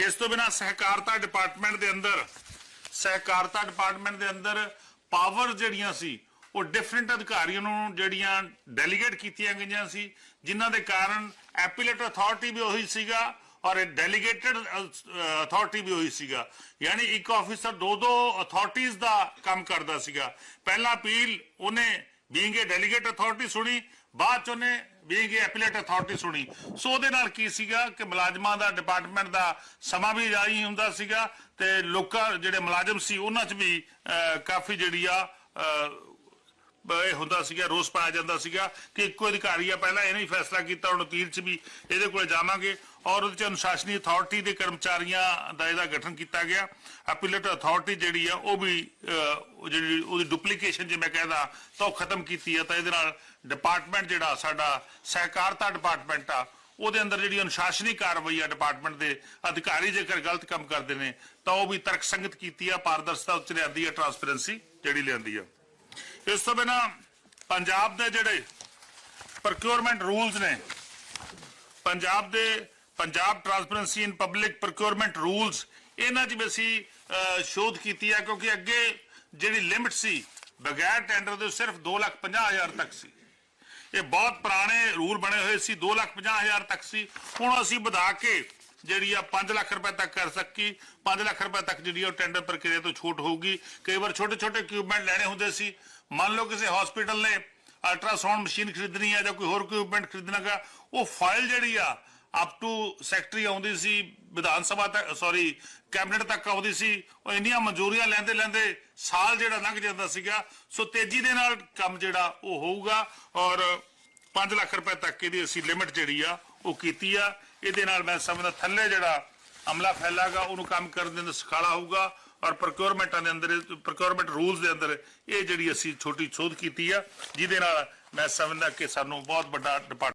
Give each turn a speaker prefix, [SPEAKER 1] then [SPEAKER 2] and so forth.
[SPEAKER 1] ਇਸ ਤੋਂ ਬਿਨਾ ਸਹਿਕਾਰਤਾ ਡਿਪਾਰਟਮੈਂਟ ਦੇ ਅੰਦਰ, ਸਹਿਕਾਰਤਾ ਡਿਪਾਰਟਮੈਂਟ ਦੇ ਅੰਦਰ ਪਾਵਰ ਜਿਹੜੀਆਂ ਸੀ, ਉਹ ਡਿਫਰੈਂਟ ਅਧਿਕਾਰੀਆਂ ਨੂੰ ਜਿਹੜੀਆਂ ਡੈਲੀਗੇਟ ਕੀਤੀਆਂ ਗਈਆਂ ਸੀ, ਜਿਨ੍ਹਾਂ ਦੇ ਕਾਰਨ ਐਪੀਲੇਟ ਅਥਾਰਟੀ ਵੀ ਉਹੀ ਸੀਗਾ ਔਰ ਡੈਲੀਗੇਟਡ ਅਥਾਰਟੀ ਵੀ ਉਹੀ ਸੀਗਾ। ਯਾਨੀ ਇੱਕ ਆਫੀਸਰ ਦੋ ਦੋ ਅਥਾਰਟੀਆਂ ਦਾ ਕੰਮ ਕਰਦਾ ਸੀਗਾ। ਪਹਿਲਾ ਅਪੀਲ ਉਹਨੇ ਬੀਇੰਗ ਏ ਡੈਲੀਗੇਟ ਅਥਾਰਟੀ ਸੁਣੀ ਬਾਅਦ ਚ ਉਹਨੇ ਬੀਇੰਗ ਏ ਐਪੀਲੇਟ ਅਥਾਰਟੀ ਸੁਣੀ। ਸੋ ਉਹਦੇ ਨਾਲ ਕੀ ਸੀਗਾ ਕਿ ਮੁਲਾਜ਼ਮਾਂ ਦਾ ਡਿਪਾਰਟਮੈਂਟ ਦਾ ਸਮਾਂ ਵੀ ਜਾਈ ਹੁੰਦਾ ਸੀਗਾ ਤੇ ਲੋਕਾਂ ਜਿਹੜੇ ਮੁਲਾਜ਼ਮ ਸੀ ਉਹਨਾਂ 'ਚ ਵੀ ਅਹ, ਕਾਫੀ ਜਿਹੜੀ ਆ ਇਹ ਹੁੰਦਾ ਸੀਗਾ, ਰੋਸ ਪਾਇਆ ਜਾਂਦਾ ਸੀਗਾ ਕਿ ਇੱਕੋ ਅਧਿਕਾਰੀ ਆ, ਪਹਿਲਾਂ ਇਹਨੇ ਹੀ ਫੈਸਲਾ ਕੀਤਾ, ਹੁਣ ਅਪੀਲ 'ਚ ਵੀ ਇਹਦੇ ਕੋਲ ਜਾਵਾਂਗੇ ਔਰ ਉਹਦੇ 'ਚ ਅਨੁਸ਼ਾਸਨੀ ਅਥਾਰਟੀ ਦੇ ਕਰਮਚਾਰੀਆਂ ਦਾ ਇਹਦਾ ਗਠਨ ਕੀਤਾ ਗਿਆ। ਅਪੀਲੇਟ ਅਥਾਰਟੀ ਜਿਹੜੀ ਆ, ਉਹ ਵੀ ਜਿਹੜੀ ਉਹਦੀ ਡੁਪਲੀਕੇਸ਼ਨ ਜੇ ਮੈਂ ਕਹਿੰਦਾ, ਤਾਂ ਉਹ ਖਤਮ ਕੀਤੀ ਆ। ਤਾਂ ਇਹਦੇ ਨਾਲ ਡਿਪਾਰਟਮੈਂਟ ਜਿਹੜਾ ਸਾਡਾ, ਸਹਿਕਾਰਤਾ ਡਿਪਾਰਟਮੈਂਟ ਆ, ਉਹਦੇ ਅੰਦਰ ਜਿਹੜੀ ਅਨੁਸ਼ਾਸਨੀ ਕਾਰਵਾਈ ਆ ਡਿਪਾਰਟਮੈਂਟ ਦੇ ਅਧਿਕਾਰੀ ਜੇਕਰ ਗਲਤ ਕੰਮ ਕਰਦੇ ਨੇ, ਤਾਂ ਉਹ ਵੀ ਤਰਕਸੰਗਤ ਕੀਤੀ ਆ, ਪਾਰਦਰਸ਼ਤਾ ਉੱਚ ਲਿਆਂਦੀ ਆ ਟਰਾਂਸਪੇਰੈਂਸੀ ਜਿਹੜੀ ਲਿਆਂਦੀ ਆ। ਇਸ ਤੋਂ ਬਿਨਾ ਪੰਜਾਬ ਦੇ ਜਿਹੜੇ ਪ੍ਰੋਕਿਉਰਮੈਂਟ ਰੂਲਸ ਨੇ ਪੰਜਾਬ ਦੇ Punjab transparency in public procurement rules ਇਹਨਾਂ 'ਚ ਵੀ ਅਸੀਂ ਸ਼ੋਧ ਕੀਤੀ ਹੈ ਕਿਉਂਕਿ ਅੱਗੇ ਜਿਹੜੀ ਲਿਮਿਟ ਸੀ ਬਗੈਰ ਟੈਂਡਰ ਦੇ ਸਿਰਫ 2,50,000 ਤੱਕ ਸੀ। ਇਹ ਬਹੁਤ ਪੁਰਾਣੇ ਰੂਲ ਬਣੇ ਹੋਏ ਸੀ 2,50,000 ਤੱਕ ਸੀ। ਹੁਣ ਅਸੀਂ ਵਧਾ ਕੇ ਜਿਹੜੀ ਆ 5 ਲੱਖ ਰੁਪਏ ਤੱਕ ਕਰ ਸਕੀ। 5 ਲੱਖ ਰੁਪਏ ਤੱਕ ਜਿਹੜੀ ਉਹ ਟੈਂਡਰ ਪ੍ਰਕਿਰਿਆ ਤੋਂ ਛੂਟ ਹੋਊਗੀ। ਕਈ ਵਾਰ ਛੋਟੇ ਛੋਟੇ ਇਕਵਿਪਮੈਂਟ ਲੈਣੇ ਹੁੰਦੇ ਸੀ। ਮੰਨ ਲਓ ਕਿਸੇ ਹਸਪੀਟਲ ਨੇ ਅਲਟਰਾਸਾਊਂਡ ਮਸ਼ੀਨ ਖਰੀਦਣੀ ਹੈ ਜਾਂ ਕੋਈ ਹੋਰ ਇਕਵਿਪਮੈਂਟ ਖਰੀਦਣਾਗਾ ਉਹ ਫਾਈਲ ਜਿਹੜੀ ਆ ਅਪ ਟੂ ਸੈਕਟਰੀ ਆਉਂਦੀ ਸੀ, ਵਿਧਾਨ ਸਭਾ ਤੱਕ ਸੌਰੀ ਕੈਬਨਿਟ ਤੱਕ ਆਉਂਦੀ ਸੀ। ਉਹ ਇੰਨੀਆਂ ਮਨਜ਼ੂਰੀਆਂ ਲੈਂਦੇ ਲੈਂਦੇ ਸਾਲ ਜਿਹੜਾ ਲੰਘ ਜਾਂਦਾ ਸੀਗਾ। ਸੋ ਤੇਜ਼ੀ ਦੇ ਨਾਲ ਕੰਮ ਜਿਹੜਾ ਉਹ ਹੋਊਗਾ ਔਰ 5 ਲੱਖ ਰੁਪਏ ਤੱਕ ਇਹਦੀ ਅਸੀਂ ਲਿਮਿਟ ਜਿਹੜੀ ਆ, ਉਹ ਕੀਤੀ ਆ। ਇਹਦੇ ਨਾਲ ਮੈਂ ਸਮਝਦਾ ਥੱਲੇ ਜਿਹੜਾ ਅਮਲਾ ਫੈਲਾਗਾ, ਉਹਨੂੰ ਕੰਮ ਕਰਨ ਦੇ ਅੰਦਰ ਸਖਾਲਾ ਹੋਊਗਾ ਔਰ ਪ੍ਰੋਕਿਉਰਮੈਂਟਾਂ ਦੇ ਅੰਦਰ ਪ੍ਰੋਕਿਉਰਮੈਂਟ ਰੂਲਸ ਦੇ ਅੰਦਰ ਇਹ ਜਿਹੜੀ ਅਸੀਂ ਛੋਟੀ ਸੋਧ ਕੀਤੀ ਆ, ਜਿਹਦੇ ਨਾਲ ਮੈਂ ਸਮਝਦਾ ਕਿ ਸਾਨੂੰ ਬਹੁਤ ਵੱਡਾ ਡਿਪਾਰਟ